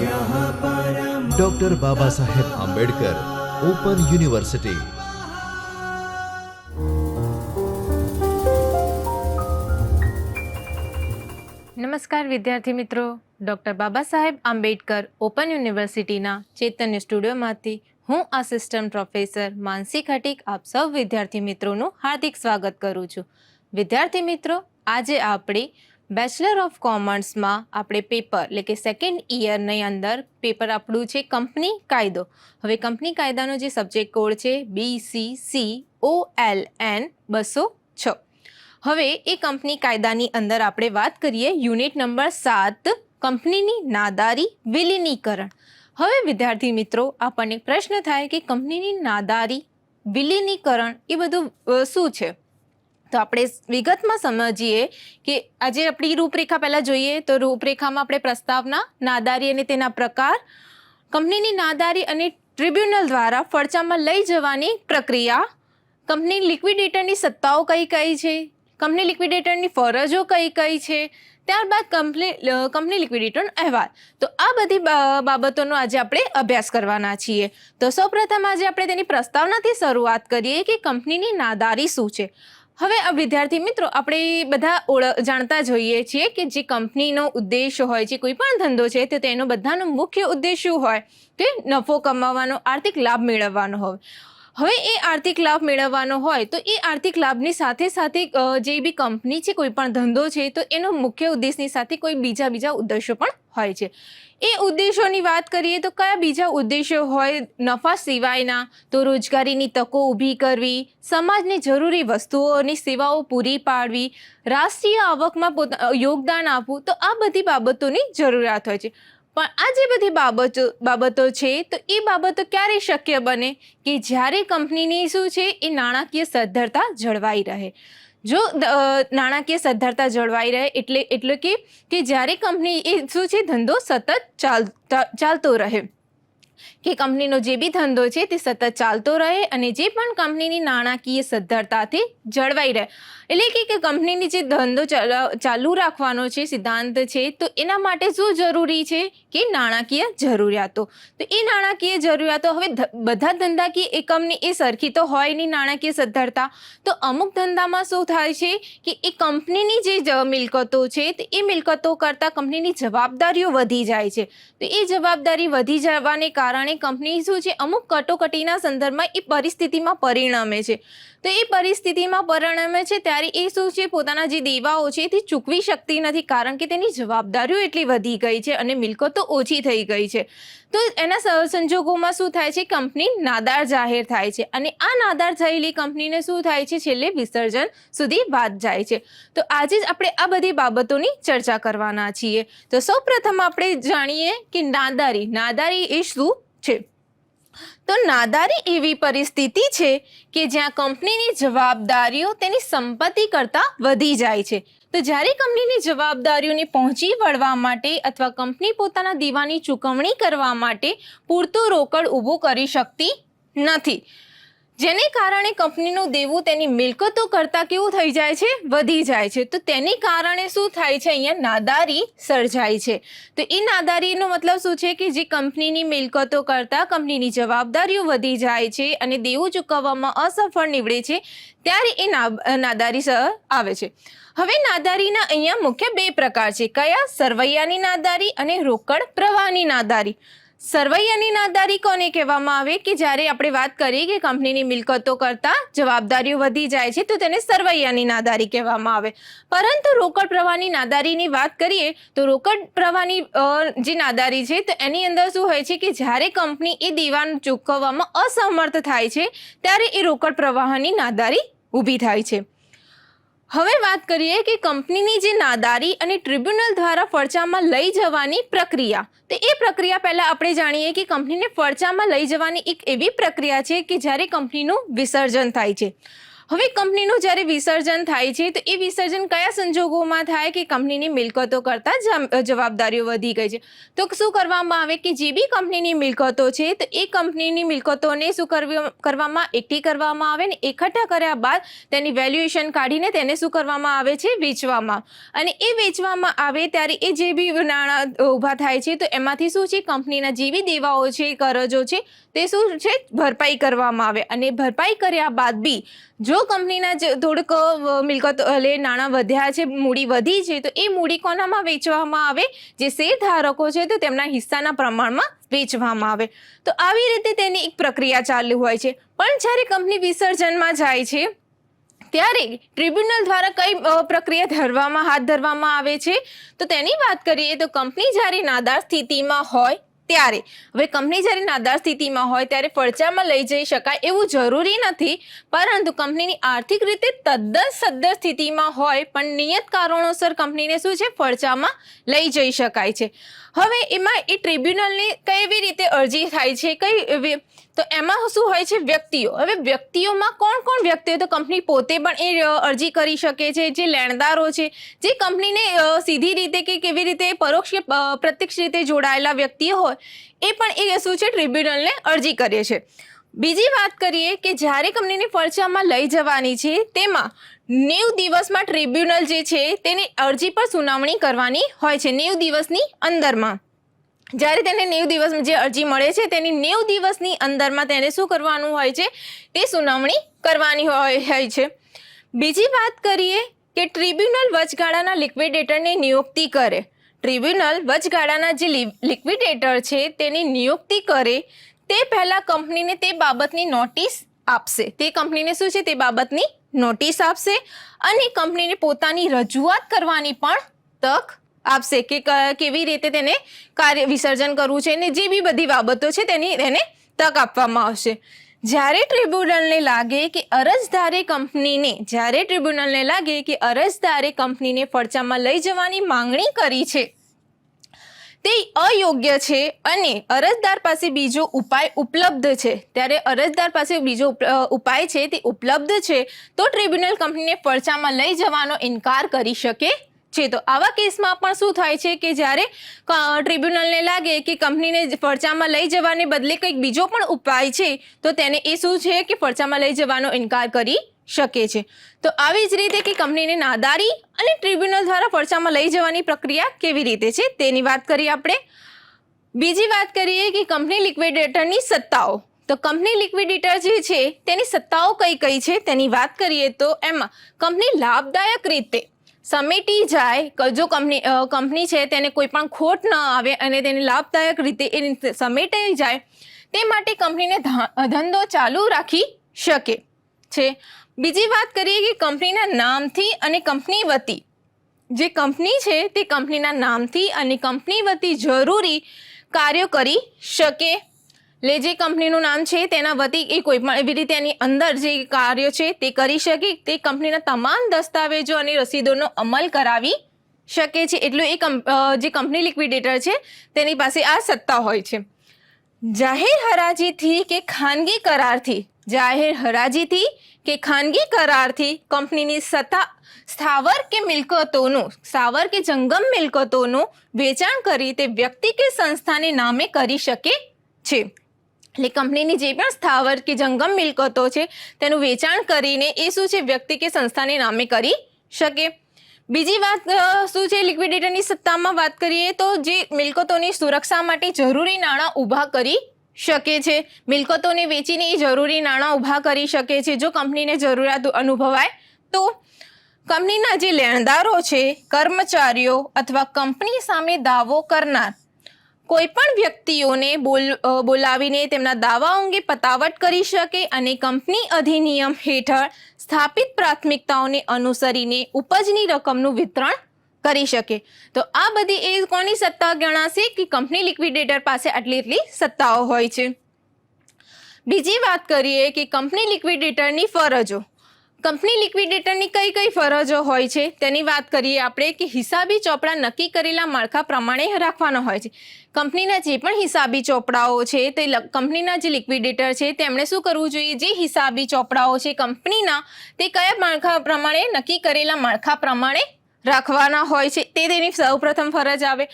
Doctor Baba Saheb Ambedkar open university નમસ્કાર વિદ્યાર્થી મિત્રો. ડૉક્ટર બાબા સાહેબ આંબેડકર ઓપન યુનિવર્સિટીના ચેતન્ય સ્ટુડિયોમાંથી હું આસિસ્ટન્ટ પ્રોફેસર માનસી ખટીક આપ સૌ વિદ્યાર્થી મિત્રોનું હાર્દિક સ્વાગત કરું છું. વિદ્યાર્થી મિત્રો, આજે આપણે બેચલર ઓફ કોમર્સમાં આપણે પેપર એટલે કે સેકન્ડ ઇયરની અંદર પેપર આપણું છે કંપની કાયદો. હવે કંપની કાયદાનો જે સબ્જેક્ટ કોડ છે B C C O L N બસો છ. હવે એ કંપની કાયદાની અંદર આપણે વાત કરીએ યુનિટ નંબર સાત કંપનીની નાદારી વિલીનીકરણ. હવે વિદ્યાર્થી મિત્રો, આપણને પ્રશ્ન થાય કે કંપનીની નાદારી વિલીનીકરણ એ બધું શું છે? તો આપણે વિગતમાં સમજીએ કે આજે આપણી રૂપરેખા પહેલાં જોઈએ તો રૂપરેખામાં આપણે પ્રસ્તાવના, નાદારી અને તેના પ્રકાર, કંપનીની નાદારી અને ટ્રિબ્યુનલ દ્વારા ફરજામાં લઈ જવાની પ્રક્રિયા, કંપની લિક્વિડેટરની સત્તાઓ કઈ કઈ છે, કંપની લિક્વિડેટરની ફરજો કઈ કઈ છે, ત્યારબાદ કંપની કંપની લિક્વિડેટરનો અહેવાલ. તો આ બધી બાબતોનો આજે આપણે અભ્યાસ કરવાના છીએ. તો સૌપ્રથમ આજે આપણે તેની પ્રસ્તાવનાથી શરૂઆત કરીએ કે કંપનીની નાદારી શું છે. હવે, આ વિદ્યાર્થી મિત્રો, આપણે બધા ઓળ, જાણતા જોઈએ છીએ કે જે કંપનીનો ઉદ્દેશ હોય છે કોઈ પણ ધંધો છે, તો તેનો બધાનો મુખ્ય ઉદ્દેશ શું હોય કે નફો કમાવાનો, આર્થિક લાભ મેળવવાનો હોય. હવે એ આર્થિક લાભ મેળવવાનો હોય તો એ આર્થિક લાભની સાથે સાથે જે બી કંપની છે, કોઈ પણ ધંધો છે, તો એનો મુખ્ય ઉદ્દેશની સાથે કોઈ બીજા બીજા ઉદ્દેશો પણ હોય છે. એ ઉદ્દેશોની વાત કરીએ તો કયા બીજા ઉદ્દેશો હોય? નફા સિવાયના, તો રોજગારીની તકો ઊભી કરવી, સમાજને જરૂરી વસ્તુઓની સેવાઓ પૂરી પાડવી, રાષ્ટ્રીય આવકમાં પોતા યોગદાન આપવું, તો આ બધી બાબતોની જરૂરિયાત હોય છે. પણ આ જે બધી બાબતો બાબતો છે, તો એ બાબતો ક્યારે શક્ય બને કે જ્યારે કંપનીની શું છે, એ નાણાકીય સદ્ધરતા જળવાઈ રહે? જો નાણાકીય સદ્ધરતા જળવાઈ રહે એટલે એટલે કે જ્યારે કંપની એ શું છે, ધંધો સતત ચાલતો રહે. કે કંપનીનો જે બી ધંધો છે તે સતત ચાલતો રહે અને જે પણ કંપનીની નાણાકીય સદ્ધરતાથી જળવાઈ રહે. એટલે કે કંપનીની જે ધંધો ચાલુ રાખવાનો છે, સિદ્ધાંત છે, તો એના માટે શું જરૂરી છે કે નાણાકીય જરૂરિયાતો? તો એ નાણાકીય જરૂરિયાતો હવે બધા ધંધાકીય એકમની એ સરખી તો હોય નહીં નાણાકીય સદ્ધરતા. તો અમુક ધંધામાં શું થાય છે કે એ કંપનીની જે મિલકતો છે તો એ મિલકતો કરતાં કંપનીની જવાબદારીઓ વધી જાય છે. તો એ જવાબદારી વધી જવાને કારણે કંપની શું છે, અમુક કટોકટીના સંદર્ભમાં એ પરિસ્થિતિમાં પરિણમે છે. તો એ પરિસ્થિતિમાં પરિણમે છે ત્યારે એ શું છે, પોતાના જે દેવાઓ છે તે ચૂકવી શકતી નથી કારણ કે તેની જવાબદારીઓ એટલી વધી ગઈ છે અને મિલકતો ઓછી થઈ ગઈ છે. તો એના સંજોગોમાં શું થાય છે, કંપની નાદાર જાહેર થાય છે અને આ નાદાર થયેલી કંપનીને શું થાય છે, છેલ્લે વિસર્જન સુધી વાત જાય છે. તો આજે જ આપણે આ બધી બાબતોની ચર્ચા કરવાના છીએ. તો સૌપ્રથમ આપણે જાણીએ કે નાદારી નાદારી એ શું છે. તો નાદારી એવી પરિસ્થિતિ છે કે જ્યાં કંપનીની જવાબદારીઓ તેની સંપત્તિ કરતાં વધી જાય છે. તો જ્યારે કંપનીની જવાબદારીઓને પહોંચી વળવા માટે અથવા કંપની પોતાના દીવાની ચૂકવણી કરવા માટે પૂરતું રોકડ ઊભું કરી શકતી નથી. જેને કારણે કંપનીનું દેવું તેની મિલકતો કરતાં કેવું થઈ જાય છે? વધી જાય છે. તો તેની કારણે શું થાય છે? અહીંયા નાદારી સર્જાય છે. તો એ નાદારીનો મતલબ શું છે કે જે કંપનીની મિલકતો કરતાં કંપનીની જવાબદારીઓ વધી જાય છે અને દેવું ચૂકવવામાં અસફળ નીવડે છે, ત્યારે એ નાદારી આવે છે. હવે નાદારીના અહીંયા મુખ્ય બે પ્રકાર છે. કયા? સરવૈયાની નાદારી અને રોકડ પ્રવાહની નાદારી. સરવૈયાની નાદારી કોને કહેવામાં આવે? કે જ્યારે આપણે વાત કરીએ કે કંપનીની મિલકતો કરતાં જવાબદારીઓ વધી જાય છે, તો તેને સરવૈયાની નાદારી કહેવામાં આવે. પરંતુ રોકડ પ્રવાહની નાદારીની વાત કરીએ, તો રોકડ પ્રવાહની જે નાદારી છે, તો એની અંદર શું હોય છે કે જ્યારે કંપની એ દેવાન ચૂકવવામાં અસમર્થ થાય છે, ત્યારે એ રોકડ પ્રવાહની નાદારી ઊભી થાય છે. હવે વાત કરીએ કે કંપનીની જે નાદારી અને ટ્રિબ્યુનલ દ્વારા ફરજામાં લઈ જવાની પ્રક્રિયા. તો એ પ્રક્રિયા પહેલાં આપણે જાણીએ કે કંપનીને ફરજામાં લઈ જવાની એક એવી પ્રક્રિયા છે કે જ્યારે કંપનીનું વિસર્જન થાય છે. હવે કંપનીનું જ્યારે વિસર્જન થાય છે, તો એ વિસર્જન કયા સંજોગોમાં થાય કે કંપનીની મિલકતો કરતાં જવાબદારીઓ વધી ગઈ છે? તો શું કરવામાં આવે કે જે બી કંપનીની મિલકતો છે, તો એ કંપનીની મિલકતોને શું કરવી કરવામાં એકઠી કરવામાં આવે ને એકઠા કર્યા બાદ તેની વેલ્યુએશન કાઢીને તેને શું કરવામાં આવે છે? વેચવામાં. અને એ વેચવામાં આવે ત્યારે એ જે બી નાણાં ઊભા થાય છે, તો એમાંથી શું છે? કંપનીના જે બી દેવાઓ છે, કરજો છે, તે શું છે? ભરપાઈ કરવામાં આવે. અને ભરપાઈ કર્યા બાદ બી જો કંપનીના જે થોડુંક અ, મિલકત એટલે નાણાં વધ્યા છે મૂડી વધી છે તો એ મૂડી કોનામાં વેચવામાં આવે? જે શેર ધારકો છે તો તેમના હિસ્સાના પ્રમાણમાં વેચવામાં આવે. તો આવી રીતે તેની એક પ્રક્રિયા ચાલુ હોય છે. પણ જ્યારે કંપની વિસર્જનમાં જાય છે ત્યારે ટ્રિબ્યુનલ દ્વારા કઈ પ્રક્રિયા ધરવામાં હાથ ધરવામાં આવે છે? તો તેની વાત કરીએ તો કંપની જ્યારે નાદાર સ્થિતિમાં હોય ત્યારે હવે કંપની જ્યારે નાદાર સ્થિતિમાં હોય ત્યારે ફડચામાં લઈ જઈ શકાય એવું જરૂરી નથી, પરંતુ કંપનીની આર્થિક રીતે તદ્દન સદ્દર સ્થિતિમાં હોય પણ નિયત કારણોસર કંપનીને શું છે ફડચામાં લઈ જઈ શકાય છે. હવે એમાં એ ટ્રિબ્યુનલની કેવી રીતે અરજી થાય છે, કઈ તો એમાં શું હોય છે, વ્યક્તિઓ. હવે વ્યક્તિઓમાં કોણ કોણ વ્યક્તિઓ તો કંપની પોતે પણ એ અરજી કરી શકે છે, જે લેણદારો છે, જે કંપનીને સીધી રીતે કે કેવી રીતે પરોક્ષ પ્રત્યક્ષ રીતે જોડાયેલા વ્યક્તિઓ હોય એ પણ એ શું છે ટ્રિબ્યુનલને અરજી કરે છે બીજી વાત કરીએ કે જ્યારે કંપનીને ફરજામાં લઈ જવાની છે, તેમાં નેવ દિવસમાં ટ્રિબ્યુનલ જે છે, તેની અરજી પર સુનાવણી કરવાની હોય છે, નેવ દિવસની અંદરમાં. જ્યારે તેને નેવ દિવસમાં જે અરજી મળે છે, તેની નેવ દિવસની અંદરમાં તેને શું કરવાનું હોય છે, તે સુનાવણી કરવાની હોય છે. બીજી વાત કરીએ કે ટ્રિબ્યુનલ વચગાળાના લિક્વિડેટરની નિયુક્તિ કરે. ટ્રિબ્યુનલ વચગાળાના જે લિક્વિડેટર છે તેની નિયુક્તિ કરે, તે પહેલાં કંપનીને તે બાબતની નોટિસ આપશે. તે કંપનીને શું છે? તે બાબતની નોટિસ આપશે અને કંપનીને પોતાની રજૂઆત કરવાની પણ તક આપશે કે, કેવી રીતે તેને કાર્ય, વિસર્જન કરવું છે ને જે બી બધી બાબતો છે તેની, તેને તક આપવામાં આવશે. જ્યારે ટ્રિબ્યુનલને લાગે કે અરજદારે કંપનીને જ્યારે ટ્રિબ્યુનલને લાગે કે અરજદારે કંપનીને ફરજામાં લઈ જવાની માંગણી કરી છે, તે અયોગ્ય છે અને અરજદાર પાસે બીજો ઉપાય ઉપલબ્ધ છે. ત્યારે અરજદાર પાસે બીજો ઉપાય છે તે ઉપલબ્ધ છે, તો ટ્રિબ્યુનલ કંપનીને ફરજામાં લઈ જવાનો ઇનકાર કરી શકે છે. તો આવા કેસમાં પણ શું થાય છે કે જ્યારે ટ્રિબ્યુનલને લાગે કે કંપનીને ફડચામાં લઈ જવાને બદલે કંઈક બીજો પણ ઉપાય છે, તો તેને એ શું છે કે ફડચામાં લઈ જવાનો ઇનકાર કરી શકે છે. તો આવી જ રીતે કે કંપનીને નાદારી અને ટ્રિબ્યુનલ દ્વારા ફરચામાં લઈ જવાની પ્રક્રિયા કેવી રીતે છે, તેની વાત કરીએ આપણે. બીજી વાત કરીએ કે કંપની લિક્વિડેટરની સત્તાઓ. તો કંપની લિક્વિડેટર જે છે, તેની સત્તાઓ કઈ કઈ છે તેની વાત કરીએ તો એમાં કંપની લાભદાયક રીતે સમેટી જાય, ક- જો કંપની કંપની છે, તેને કોઈ પણ ખોટ ન આવે અને તેને લાભદાયક રીતે એ સમેટાઈ જાય, તે માટે કંપનીને ધંધો ચાલુ રાખી શકે. છે. બીજી વાત કરીએ કે કંપનીના નામથી અને કંપની વતી. જે કંપની છે, તે કંપનીના નામથી અને કંપની વતી જરૂરી કાર્યો કરી શકે. લે જે કંપનીનું નામ છે, તેના વતી એ કોઈ પણ એવી રીતે એની અંદર જે કાર્યો છે, તે કરી શકે. તે કંપનીના તમામ દસ્તાવેજો અને રસીદોનો અમલ કરાવી શકે છે. એટલું એ જે કંપની લિક્વિડેટર છે, તેની પાસે આ સત્તા હોય છે. જાહેર હરાજીથી કે ખાનગી કરારથી, જાહેર હરાજીથી કે ખાનગી કરારથી કંપનીની સત્તા, સ્થાવર કે મિલકતોનું, સ્થાવર કે જંગમ મિલકતોનું વેચાણ કરી તે વ્યક્તિ કે સંસ્થાને નામે કરી શકે છે. એટલે કંપનીની જે પણ સ્થાવર કે જંગમ મિલકતો છે, તેનું વેચાણ કરીને એ શું છે, વ્યક્તિ કે સંસ્થાને નામે કરી શકે. બીજી વાત શું છે, લિક્વિડેટરની સત્તામાં વાત કરીએ તો જે મિલકતોની સુરક્ષા માટે જરૂરી નાણાં ઊભા કરી શકે છે. મિલકતોને વેચીને એ જરૂરી નાણાં ઊભા કરી શકે છે, જો કંપનીને જરૂરિયાત અનુભવાય તો. કંપનીના જે લેણદારો છે, કર્મચારીઓ અથવા કંપની સામે દાવો કરનાર કોઈ પણ વ્યક્તિઓને બોલ બોલાવીને તેમના દાવા અંગે પતાવટ કરી શકે અને કંપની અધિનિયમ હેઠળ સ્થાપિત પ્રાથમિકતાઓને અનુસરીને ઉપજની રકમનું વિતરણ કરી શકે. તો આ બધી એ કોની સત્તા ગણાશે કે કંપની લિક્વિડેટર પાસે આટલી એટલી સત્તાઓ હોય છે? બીજી વાત કરીએ કે કંપની લિક્વિડેટરની ફરજો. કંપની લિક્વિડેટરની કઈ કઈ ફરજો હોય છે? તેની વાત કરીએ આપણે કે હિસાબી ચોપડા નક્કી કરેલા માળખા પ્રમાણે રાખવાનો હોય છે. કંપનીના જે પણ હિસાબી ચોપડાઓ છે, તે કંપનીના જે લિક્વિડેટર છે, તેમણે શું કરવું જોઈએ? જે હિસાબી ચોપડાઓ છે, કંપનીના, તે કયા માળખા પ્રમાણે નક્કી કરેલા માળખા પ્રમાણે રાખવાના હોય છે? તે તેની સૌપ્રથમ ફરજ આવે.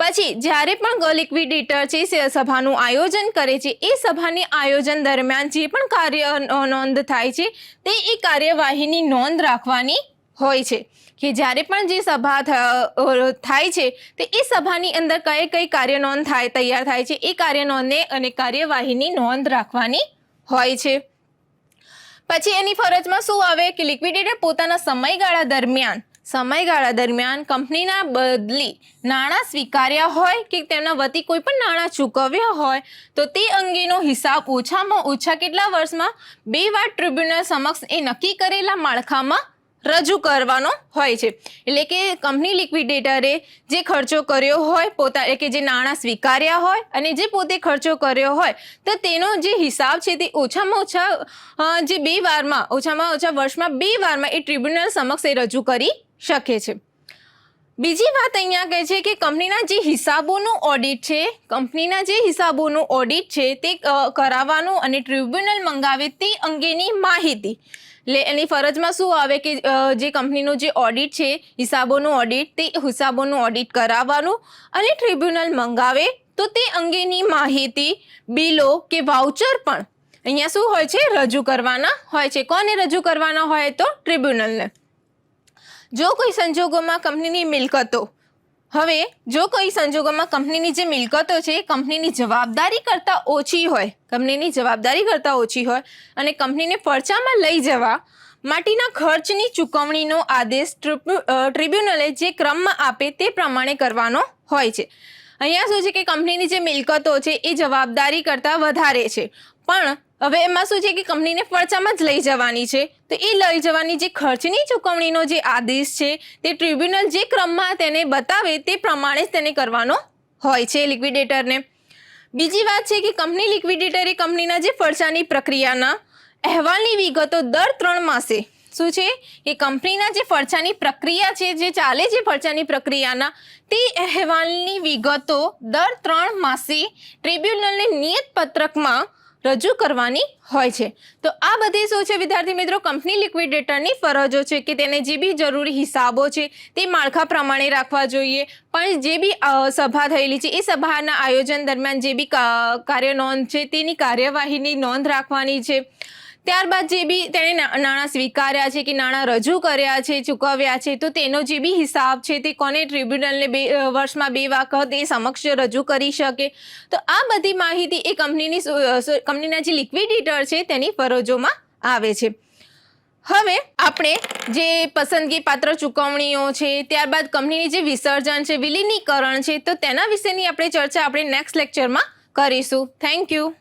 પછી જ્યારે પણ લિક્વિડેટર છે સભાનું આયોજન કરે છે, એ સભાની આયોજન દરમિયાન જે પણ કાર્ય નોંધ થાય છે, તે એ કાર્યવાહીની નોંધ રાખવાની હોય છે. કે જ્યારે પણ જે સભા થાય છે, તે એ સભાની અંદર કઈ કઈ કાર્ય નોંધ થાય, તૈયાર થાય છે, એ કાર્ય નોંધને અને કાર્યવાહીની નોંધ રાખવાની હોય છે. પછી એની ફરજમાં શું આવે કે લિક્વિડેટર પોતાના સમયગાળા દરમિયાન સમયગાળા દરમિયાન કંપનીના બદલી નાણાં સ્વીકાર્યા હોય કે તેમના વતી કોઈ પણ નાણાં ચૂકવ્યા હોય, તો તે અંગેનો હિસાબ ઓછામાં ઓછા કેટલા વર્ષમાં? બે વાર ટ્રિબ્યુનલ સમક્ષ એ નક્કી કરેલા માળખામાં રજૂ કરવાનો હોય છે. એટલે કે કંપની લિક્વિડેટરે જે ખર્ચો કર્યો હોય, પોતા કે જે નાણાં સ્વીકાર્યા હોય અને જે પોતે ખર્ચો કર્યો હોય, તો તેનો જે હિસાબ છે તે ઓછામાં ઓછા જે બે વારમાં, ઓછામાં ઓછા વર્ષમાં બે વારમાં એ ટ્રિબ્યુનલ સમક્ષ એ રજૂ કરી શકે છે. બીજી વાત અહીંયા કહે છે કે કંપનીના જે હિસાબોનું ઓડિટ છે, કંપનીના જે હિસાબોનું ઓડિટ છે તે કરાવવાનું અને ટ્રિબ્યુનલ મંગાવે તે અંગેની માહિતી. એટલે એની ફરજમાં શું આવે કે જે કંપનીનું જે ઓડિટ છે, હિસાબોનું ઓડિટ તે હિસાબોનું ઓડિટ કરાવવાનું અને ટ્રિબ્યુનલ મંગાવે તો તે અંગેની માહિતી, બિલો કે વાઉચર પણ અહીંયા શું હોય છે? રજૂ કરવાના હોય છે. કોને રજૂ કરવાના હોય તો ટ્રિબ્યુનલને જો કોઈ સંજોગોમાં કંપનીની મિલકતો, હવે જો કોઈ સંજોગોમાં કંપનીની જે મિલકતો છે કંપનીની જવાબદારી કરતાં ઓછી હોય, કંપનીની જવાબદારી કરતાં ઓછી હોય અને કંપનીને ફરચામાં લઈ જવા માટેના ખર્ચની ચૂકવણીનો આદેશ ટ્રિબ્યુનલે જે ક્રમમાં આપે તે પ્રમાણે કરવાનો હોય છે. અહીંયા શું છે કે કંપનીની જે મિલકતો છે, એ જવાબદારી કરતાં વધારે છે. પણ હવે એમાં શું છે કે કંપનીને ફરચામાં જ લઈ જવાની છે. તો એ લઈ જવાની જે ખર્ચની ચૂકવણીનો જે આદેશ છે, તે ટ્રિબ્યુનલ જે ક્રમમાં તેને બતાવે તે પ્રમાણે જ તેને કરવાનો હોય છે લિક્વિડેટરને બીજી વાત છે કે કંપની લિક્વિડેટરે કંપનીના જે ફરચાની પ્રક્રિયાના અહેવાલની વિગતો દર ત્રણ માસે. શું છે? કે કંપનીના જે ફરચાની પ્રક્રિયા છે, જે ચાલે છે ફરચાની પ્રક્રિયાના, તે અહેવાલની વિગતો દર ત્રણ માસે ટ્રિબ્યુનલને નિયત પત્રકમાં રજૂ કરવાની હોય છે. તો આ બધી શું છે વિદ્યાર્થી મિત્રો? કંપની લિક્વિડેટરની ફરજો છે કે તેને જે બી જરૂરી હિસાબો છે તે માળખા પ્રમાણે રાખવા જોઈએ. પણ જે બી સભા થયેલી છે એ સભાના આયોજન દરમિયાન જે બી કાર્ય નોંધ છે તેની કાર્યવાહીની નોંધ રાખવાની છે. ત્યારબાદ જે બી તેણે નાણાં સ્વીકાર્યા છે કે નાણાં રજૂ કર્યા છે, ચૂકવ્યા છે, તો તેનો જે બી હિસાબ છે તે કોને ટ્રિબ્યુનલને બે વર્ષમાં બે વખત એ સમક્ષ રજૂ કરી શકે? તો આ બધી માહિતી એ કંપનીની કંપનીના જે લિક્વિડિટર છે તેની ફરજોમાં આવે છે. હવે આપણે જે પસંદગી પાત્ર ચૂકવણીઓ છે, ત્યારબાદ કંપનીની જે વિસર્જન છે, વિલીનીકરણ છે, તો તેના વિશેની આપણે ચર્ચા આપણે નેક્સ્ટ લેક્ચરમાં કરીશું. Thank you